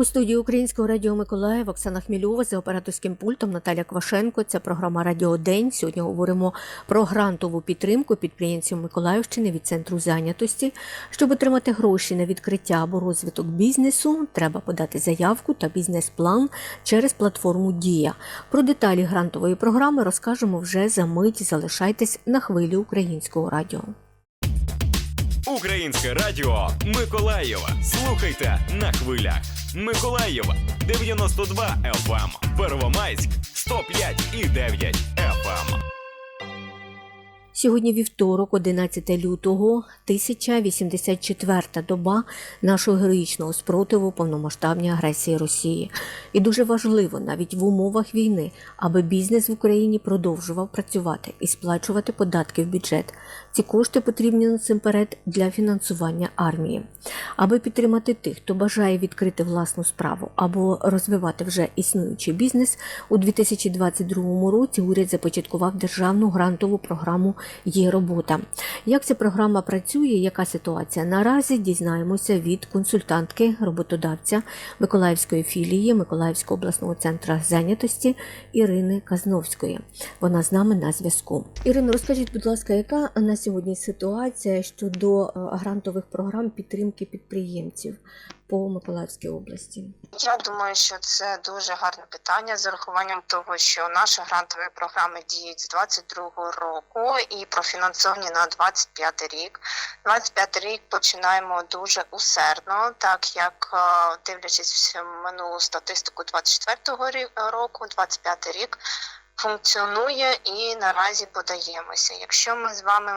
У студії Українського радіо Миколаїв Оксана Хмільова за операторським пультом Наталя Квашенко. Це програма Радіо День. Сьогодні говоримо про грантову підтримку підприємців Миколаївщини від центру зайнятості. Щоб отримати гроші на відкриття або розвиток бізнесу, треба подати заявку та бізнес-план через платформу Дія. Про деталі грантової програми розкажемо вже за мить. Залишайтесь на хвилі українського радіо. Українське радіо Миколаєва. Слухайте на хвилях. Миколаєва 92 FM, Первомайськ 105 і 9 FM. Сьогодні вівторок, 11 лютого, 1084 доба нашого героїчного спротиву повномасштабній агресії Росії. І дуже важливо навіть в умовах війни, аби бізнес в Україні продовжував працювати і сплачувати податки в бюджет. Ці кошти потрібні насамперед для фінансування армії. Аби підтримати тих, хто бажає відкрити власну справу або розвивати вже існуючий бізнес, у 2022 році уряд започаткував державну грантову програму Є робота. Як ця програма працює, яка ситуація наразі, дізнаємося від консультантки роботодавця Миколаївської філії Миколаївського обласного центру зайнятості Ірини Казновської. Вона з нами на зв'язку. Ірино, розкажіть, будь ласка, яка на сьогодні ситуація щодо е, грантових програм підтримки підприємців по Миколаївській області? Я думаю, що це дуже гарне питання з урахуванням того, що наші грантові програми діють з 22 року і профінансовані на 25 рік. 25 рік починаємо дуже усердно, так як е, дивлячись в минулу статистику 24 рі- року, 25 рік. Функціонує і наразі подаємося. Якщо ми з вами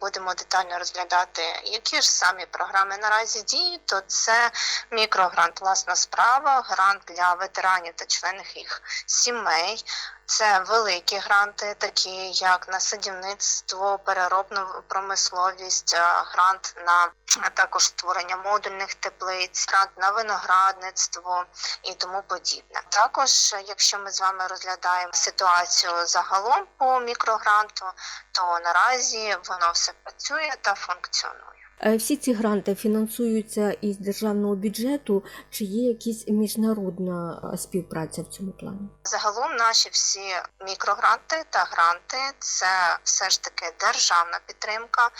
будемо детально розглядати, які ж самі програми наразі діють, то це мікрогрант власна справа, грант для ветеранів та членів їх сімей. Це великі гранти, такі як на садівництво, переробну промисловість, грант на також створення модульних теплиць, грант на виноградництво і тому подібне. Також, якщо ми з вами розглядаємо ситуацію загалом по мікрогранту, то наразі воно все працює та функціонує. Е, Всі ці гранти фінансуються із державного бюджету, чи є якась міжнародна е, співпраця в цьому плані? Загалом наші всі мікрогранти та гранти це все ж таки державна підтримка,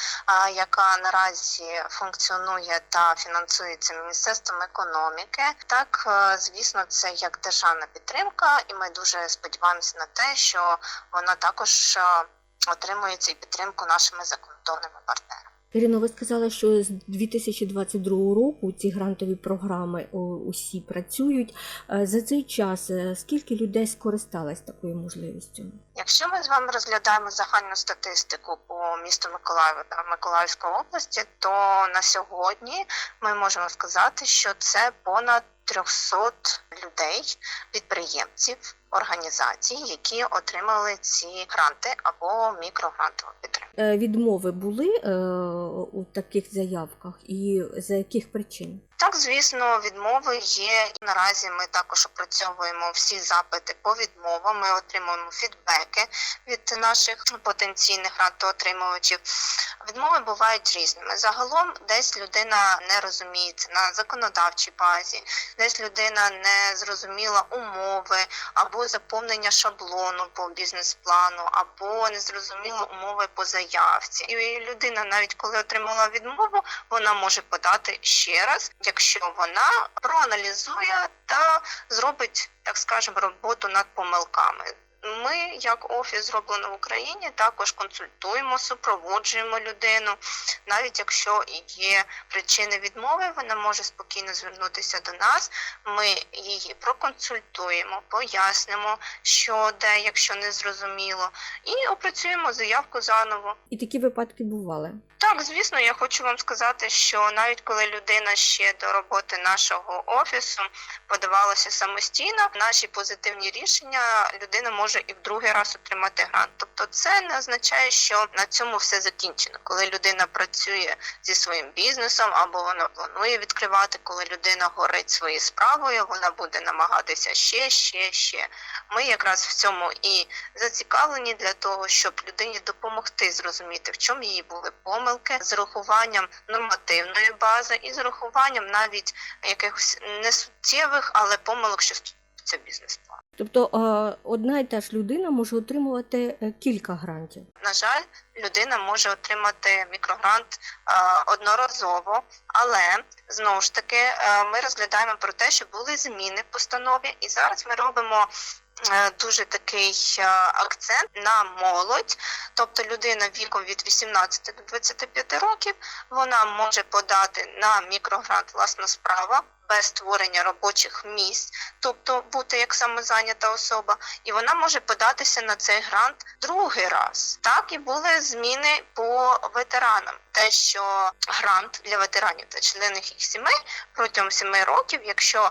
яка наразі функціонує та фінансується Міністерством економіки. Так, е, звісно, це як державна підтримка, і ми дуже сподіваємося на те, що вона також е, отримує цю підтримку нашими закордонними партнерами. Ірино, ви сказали, що з 2022 року ці грантові програми усі працюють. Е, За цей час е, скільки людей скористалось такою можливістю? Якщо ми з вами розглядаємо загальну статистику по місту Миколаєву та Миколаївської області, то на сьогодні ми можемо сказати, що це понад 300 людей, підприємців, організацій, які отримали ці гранти або мікрогрантову підтримку. Е, Відмови були е, у таких заявках і за яких причин? Так, звісно, відмови є. Наразі ми також опрацьовуємо всі запити по відмовам. Ми отримуємо фідбеки від наших потенційних грантоотримувачів. Відмови бувають різними. Загалом, десь людина не розуміється на законодавчій базі, десь людина не зрозуміла умови або заповнення шаблону по бізнес-плану, або не зрозуміла умови по заявці. І людина, навіть коли отримала відмову, вона може подати ще раз, якщо вона проаналізує та зробить, так скажемо, роботу над помилками. Ми, як офіс зроблено в Україні, також консультуємо, супроводжуємо людину. Навіть якщо є причини відмови, вона може спокійно звернутися до нас. Ми її проконсультуємо, пояснимо, що де, якщо не зрозуміло, і опрацюємо заявку заново. І такі випадки бували. Так, звісно, я хочу вам сказати, що навіть коли людина ще до роботи нашого офісу подавалася самостійно, наші позитивні рішення людина може може і в другий раз отримати грант. Тобто, це не означає, що на цьому все закінчено. Коли людина працює зі своїм бізнесом або вона планує відкривати, коли людина горить своєю справою, вона буде намагатися ще, ще, ще. Ми якраз в цьому і зацікавлені для того, щоб людині допомогти зрозуміти, в чому її були помилки, з урахуванням нормативної бази і з урахуванням навіть якихось несуттєвих, але помилок, що стосуються бізнес-плану. Тобто одна і та ж людина може отримувати е, кілька грантів. На жаль, людина може отримати мікрогрант одноразово, але знову ж таки е, ми розглядаємо про те, що були зміни в постанові, і зараз ми робимо. е, Дуже такий акцент на молодь, тобто людина віком від 18 до 25 років, вона може подати на мікрогрант власна справа без створення робочих місць, тобто бути як самозайнята особа, і вона може податися на цей грант другий раз. Так і були зміни по ветеранам. Те, що грант для ветеранів та членів їх сімей протягом семи років, якщо е,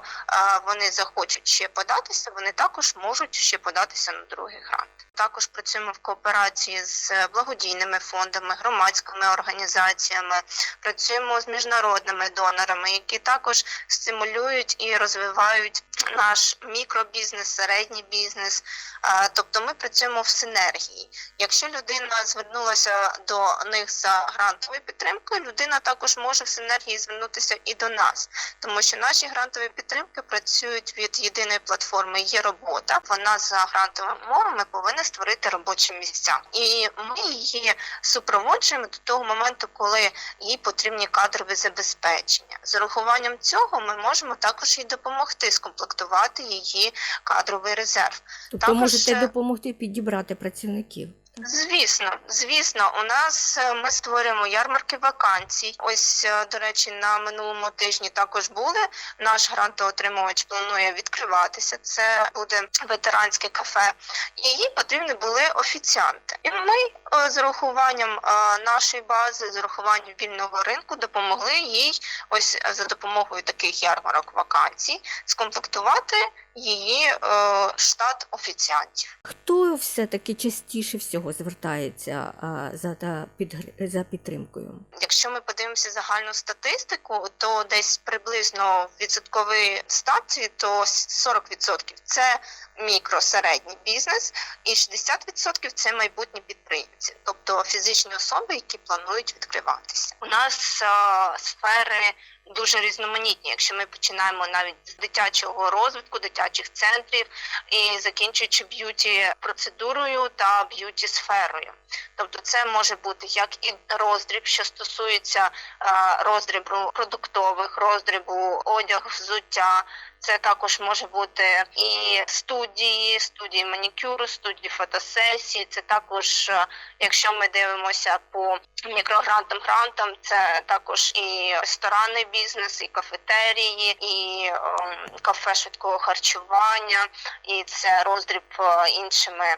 вони захочуть ще податися, вони також можуть ще податися на другий грант. Також працюємо в кооперації з благодійними фондами, громадськими організаціями, працюємо з міжнародними донорами, які також стимулюють і розвивають наш мікробізнес, середній бізнес. Тобто ми працюємо в синергії. Якщо людина звернулася до них за грантовою підтримкою, людина також може в синергії звернутися і до нас, тому що наші грантові підтримки працюють від єдиної платформи. Є робота. Вона за грантовими умовами повинна створити робочі місця, і ми її супроводжуємо до того моменту, коли їй потрібні кадрові забезпечення. З урахуванням цього ми можемо також їй допомогти скомплектувати її кадровий резерв. Тобто Також, можете допомогти підібрати працівників. Звісно, звісно, у нас е, ми створюємо ярмарки вакансій. Ось, е, до речі, на минулому тижні також були. Наш грантоотримувач планує відкриватися. Це буде ветеранське кафе, їй потрібні були офіціанти. І ми е, з урахуванням нашої бази, з урахуванням вільного ринку, допомогли їй ось за допомогою таких ярмарок вакансій скомплектувати її е, штат офіціантів. Хто все-таки частіше всього звертається а, за, та підгр- за підтримкою? Якщо ми подивимося загальну статистику, то десь приблизно в відсотковій ставці то 40% це мікро середній бізнес, і 60% це майбутні підприємці, тобто фізичні особи, які планують відкриватися. У нас е, сфери дуже різноманітні. Якщо ми починаємо навіть з дитячого розвитку, дитячих центрів і закінчуючи б'юті процедурою та б'юті сферою. Тобто це може бути як і роздріб, що стосується роздрібу продуктових, роздрібу одяг, взуття. Це також може бути і студії, студії манікюру, студії фотосесії. Це також, е, якщо ми дивимося по мікрогрантам, грантам, це також і ресторанний бізнес, і кафетерії, і ем, кафе швидкого харчування, і це роздріб е, іншими е,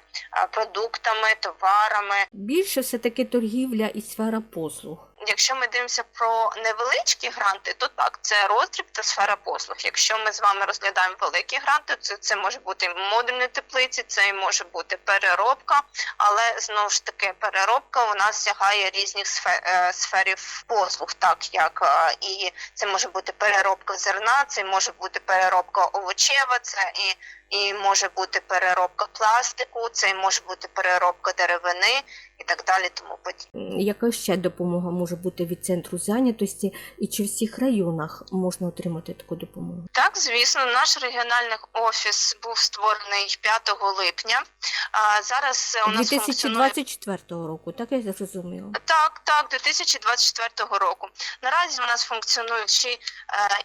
продуктами, товарами. Більше все-таки торгівля і сфера послуг. Якщо ми дивимося про невеличкі гранти, то так, це роздріб та сфера послуг. Якщо ми з вами розглядаємо великі гранти, то це може бути модульні теплиці, це може бути переробка, але знову ж таки переробка у нас сягає різних сфе- е, сферів послуг, так як е, і це може бути переробка зерна, це може бути переробка овочева, це і, і може бути переробка пластику, це може бути переробка деревини і так далі. Тому подібне. Яка ще допомога може бути від центру зайнятості, і чи в всіх районах можна отримати таку допомогу? Так, звісно, наш регіональний офіс був створений 5 липня. А зараз у нас функціонує 2024 року, так я зрозуміла. так, так, 2024 року. Наразі у нас функціонують ще е,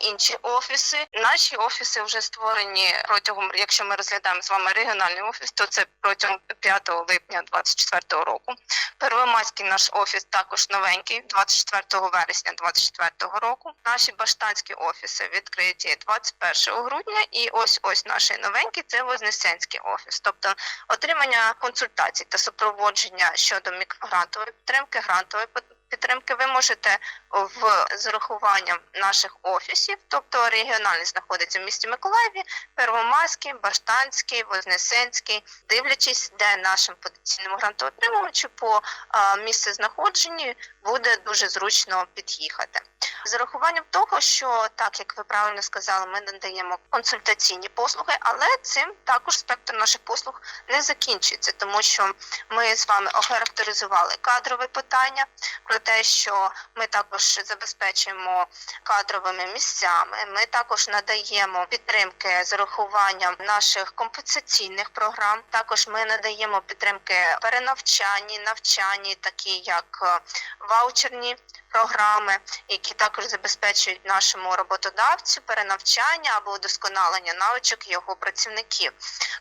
інші офіси. Наші офіси вже створені протягом, якщо ми розглядаємо з вами регіональний офіс, то це протягом 5 липня 2024 року. Первомайський наш офіс також новенький, 24 вересня 2024 року. Наші баштанські офіси відкриті 21 грудня, і ось ось наш новенький це Вознесенський офіс. Тобто отримання консультацій та супроводження щодо мікрогрантової підтримки, грантової під- підтримки ви можете в з наших офісів, тобто регіональний знаходиться в місті Миколаєві, Первомайський, Баштанський, Вознесенський, дивлячись, де нашим потенційним грантоотримувачу по а, місцезнаходженні буде дуже зручно під'їхати. З урахуванням того, що так як ви правильно сказали, ми надаємо консультаційні послуги, але цим також спектр наших послуг не закінчується, тому що ми з вами охарактеризували кадрове питання про те, що ми також забезпечуємо кадровими місцями. Ми також надаємо підтримки з урахуванням наших компенсаційних програм. Також ми надаємо підтримки перенавчанні, навчанні, такі як е, ваучерні програми, які також забезпечують нашому роботодавцю перенавчання або удосконалення навичок його працівників.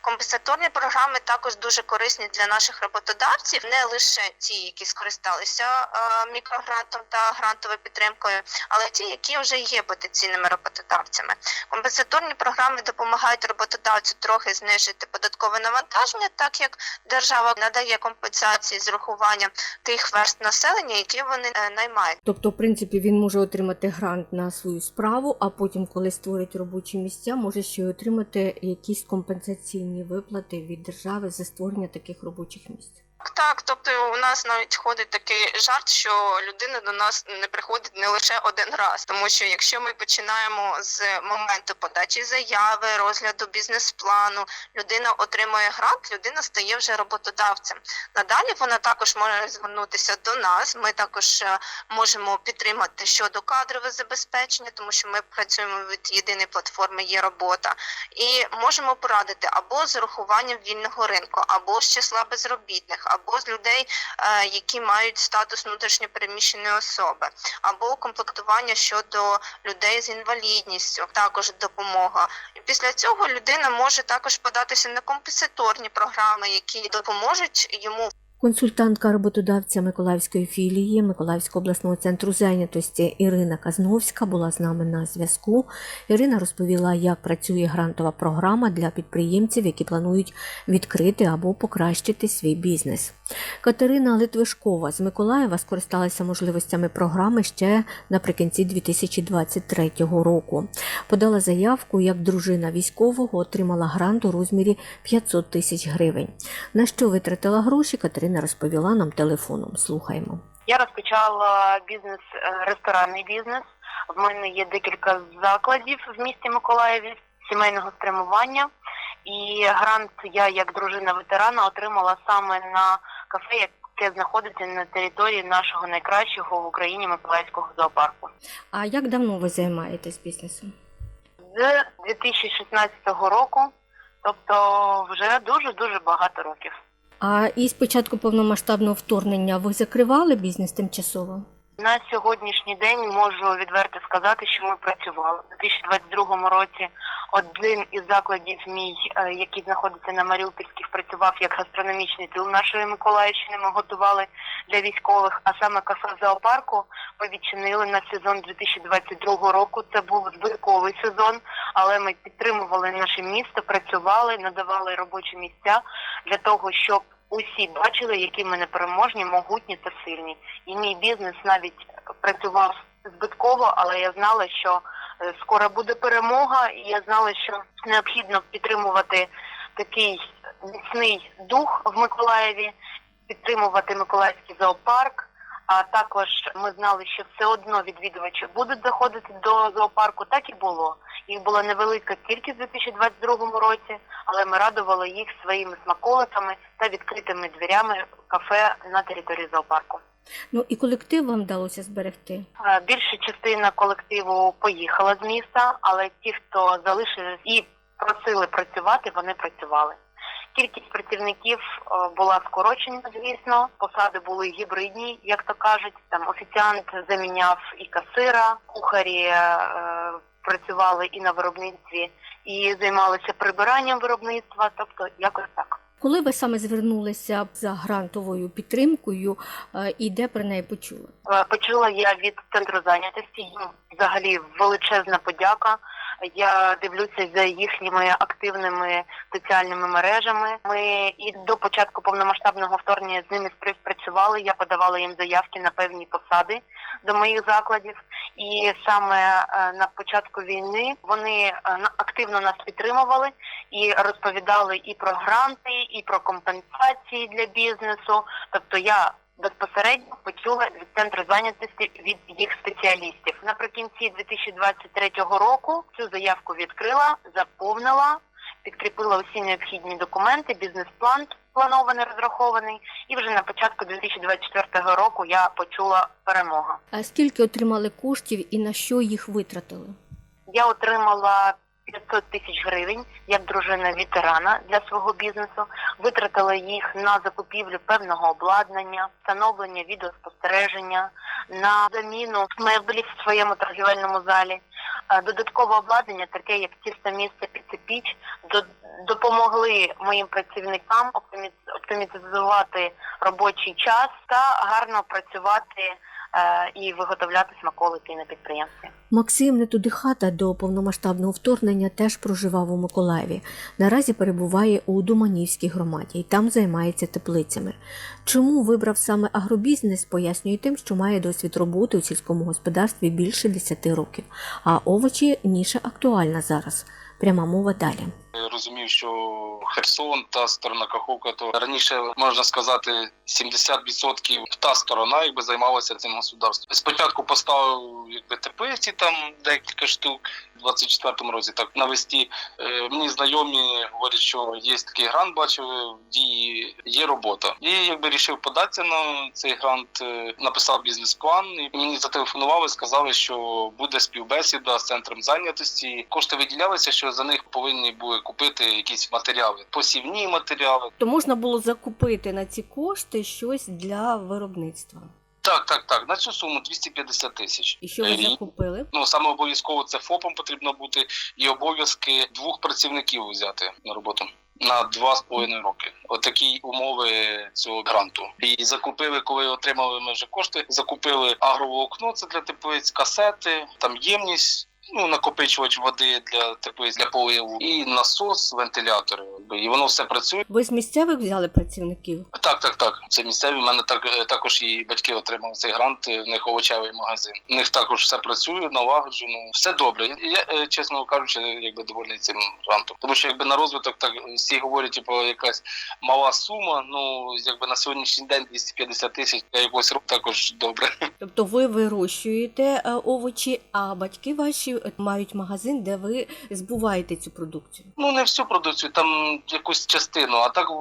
Компенсаторні програми також дуже корисні для наших роботодавців, не лише ті, які скористалися е, мікрогрантом та грантовою підтримкою, але ті, які вже є потенційними роботодавцями. Компенсаторні програми допомагають роботодавцю трохи знижити податкове навантаження, так як держава надає компенсації з урахуванням тих верст населення, які вони е, наймають. Тобто, в принципі, він може отримати грант на свою справу, а потім, коли створить робочі місця, може ще й отримати якісь компенсаційні виплати від держави за створення таких робочих місць. Так, тобто у нас навіть ходить такий жарт, що людина до нас не приходить не лише один раз, тому що якщо ми починаємо з моменту подачі заяви, розгляду бізнес-плану, людина отримує грант, людина стає вже роботодавцем. Надалі вона також може звернутися до нас. Ми також е, можемо підтримати щодо кадрове забезпечення, тому що ми працюємо від єдиної платформи є робота, і можемо порадити або з урахуванням вільного ринку, або з числа безробітних, або з людей, е, які мають статус внутрішньопереміщеної особи, або комплектування щодо людей з інвалідністю, також допомога. Після цього людина може також податися на компенсаторні програми, які допоможуть йому Консультантка роботодавця Миколаївської філії Миколаївського обласного центру зайнятості Ірина Казновська була з нами на зв'язку. Ірина розповіла, як працює грантова програма для підприємців, які планують відкрити або покращити свій бізнес. Катерина Литвишкова з Миколаєва скористалася можливостями програми ще наприкінці 2023 року. Подала заявку, як дружина військового отримала грант у розмірі 500 тисяч гривень. На що витратила гроші, Катерина розповіла нам телефоном. Слухаємо. Я розпочала бізнес, е, ресторанний бізнес. В мене є декілька закладів в місті Миколаєві сімейного спрямування. І грант я, як дружина ветерана, отримала саме на кафе, яке знаходиться на території нашого найкращого в Україні Миколаївського зоопарку. А як давно ви займаєтесь бізнесом? З 2016 року, тобто вже дуже дуже багато років. А із початку повномасштабного вторгнення ви закривали бізнес тимчасово? На сьогоднішній день можу відверто сказати, що ми працювали у 2022 році. Один із закладів мій, е, який знаходиться на Маріупольських, працював як гастрономічний тил нашої Миколаївщини. Ми готували для військових, а саме кафе зоопарку ми відчинили на сезон 2022 року. Це був збитковий сезон, але ми підтримували наше місто, працювали, надавали робочі місця для того, щоб усі бачили, які ми непереможні, могутні та сильні. І мій бізнес навіть працював збитково, але я знала, що скоро буде перемога, і я знала, що необхідно підтримувати такий міцний дух в Миколаєві, підтримувати Миколаївський зоопарк. А також ми знали, що все одно відвідувачі будуть заходити до зоопарку. Так і було. Їх була невелика кількість у 2022 році, але ми радували їх своїми смаколиками та відкритими дверями кафе на території зоопарку. Ну і колектив вам вдалося зберегти. Е, Більша частина колективу поїхала з міста, але ті, хто залишились і просили працювати, вони працювали. Кількість працівників е, була скорочена, звісно. Посади були гібридні, як то кажуть. Там офіціант заміняв і касира, кухарі е, працювали і на виробництві, і займалися прибиранням виробництва. Тобто, якось так. Коли ви саме звернулися за грантовою підтримкою е, і де про неї почули? Е, Почула я від центру зайнятості. Їм взагалі величезна подяка Я дивлюся за їхніми активними соціальними мережами. Ми і до початку повномасштабного вторгнення з ними співпрацювали. Я подавала їм заявки на певні посади до моїх закладів. І саме е, на початку війни вони активно нас підтримували і розповідали і про гранти, і про компенсації для бізнесу. Тобто я безпосередньо почула від центру зайнятості від їх спеціалістів. Наприкінці 2023 року цю заявку відкрила, заповнила, підкріпила усі необхідні документи, бізнес-план планований, розрахований, і вже на початку 2024 року я почула перемогу. А скільки отримали коштів і на що їх витратили? Я отримала 500 тисяч гривень як дружина ветерана для свого бізнесу. Витратила їх на закупівлю певного обладнання, встановлення відеоспостереження, на заміну меблів в своєму торгівельному залі. Е, Додаткове обладнання, таке як тісто-місце піч, допомогли моїм працівникам оптимі- оптимізувати робочий час та гарно працювати і виготовляти смаколики на підприємстві. Максим не туди хата до повномасштабного вторгнення теж проживав у Миколаєві. Наразі перебуває у Думанівській громаді і там займається теплицями. Чому вибрав саме агробізнес, пояснює тим, що має досвід роботи у сільському господарстві більше 10 років, а овочі ніша актуальна зараз. Пряма мова далі. Розумів, що Херсон та сторона Каховка, то раніше можна сказати 70% та сторона якби займалася цим государством. Спочатку поставив якби теплиці там декілька штук. У 24-му році так навесті Е, мені знайомі говорять, що є такий грант, бачив дії, є робота. І якби рішив податися на цей грант, е, написав бізнес-план. І мені зателефонували, сказали, що буде співбесіда з центром зайнятості. Кошти виділялися, що за них повинні були купити якісь матеріали, посівні матеріали. То можна було закупити на ці кошти щось для виробництва. Так, так, так. На цю суму 250 тисяч. І що ви Е, закупили? Ну саме обов'язково це ФОПом потрібно бути, і обов'язки двох працівників взяти на роботу. На два з половиною роки. Отакі умови цього гранту. І закупили, коли отримали ми вже кошти. Закупили агроволокно, це для теплиць, касети, там ємність. Ну, накопичувач води для теплиць для поливу і насос, вентилятори. І воно все працює. Ви з місцевих взяли працівників? Так, так, так. Це місцеві. У мене так е, також і батьки отримали цей грант. е, В них овочевий магазин. У них також все працює, налагоджено. Все добре. Я е, чесно кажучи, якби довольний цим грантом. Тому що якби на розвиток так всі говорять, типу, якась мала сума. Ну якби на сьогоднішній день 250 тисяч для якогось року також добре. Тобто ви вирощуєте овочі, а батьки ваші мають магазин, де ви збуваєте цю продукцію. Ну не всю продукцію, там якусь частину. А так в,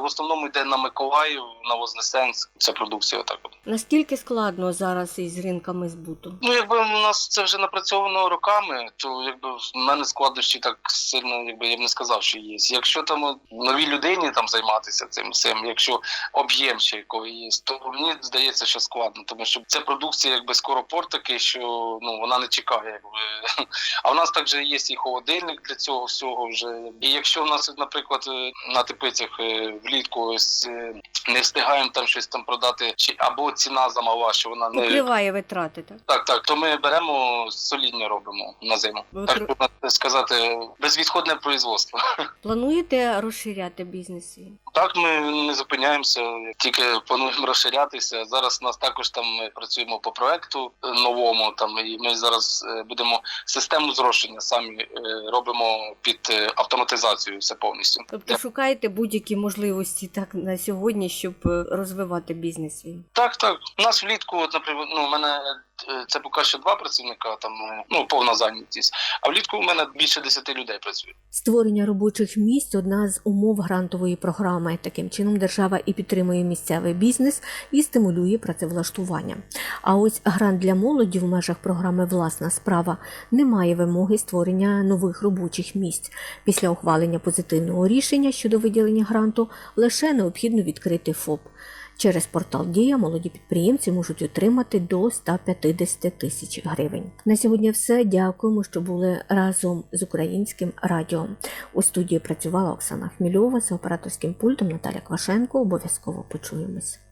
в основному йде на Миколаїв, на Вознесенськ. Ця продукція. Так от. Наскільки складно зараз із ринками збуту? Ну, якби у нас це вже напрацьовано роками, то якби в мене складнощі так сильно, якби я б не сказав, що є. Якщо там новій людині там займатися цим всім, якщо об'єм ще коли є, то мені здається, що складно, тому що це продукція, якби скоропорт такий, що ну вона не чекає. Якби. А в нас також є і холодильник для цього всього вже. І якщо в нас, наприклад, е, на теплицях е, влітку ось е, не встигаємо там щось там продати, чи або ціна замала, що вона не Покриває витрати, так? так, так, то ми беремо солідні робимо на зиму. Ви Так можна сказати, безвідходне производство. Плануєте розширяти бізнес свій? Так, ми не зупиняємося, тільки плануємо розширятися. Зараз нас також там ми працюємо по проекту новому. Там і ми зараз е, будемо систему зрошення самі е, робимо під е, автоматизацію все повністю. Тобто шукаєте будь-які можливості так на сьогодні, щоб розвивати бізнес свій? Так, так. У нас влітку, от, наприклад, ну, у мене це поки що два працівника, там е, ну повна зайнятість. А влітку у мене більше 10 людей працює. Створення робочих місць одна з умов грантової програми. Таким чином держава і підтримує місцевий бізнес і стимулює працевлаштування. А ось грант для молоді в межах програми Власна справа не має вимоги створення нових робочих місць. Після ухвалення позитивного рішення щодо виділення гранту лише необхідно відкрити ФОП. Через портал Дія молоді підприємці можуть отримати до 150 тисяч гривень. На сьогодні все. Дякуємо, що були разом з українським радіо. У студії працювала Оксана Хмільова з операторським пультом Наталя Квашенко. Обов'язково почуємось.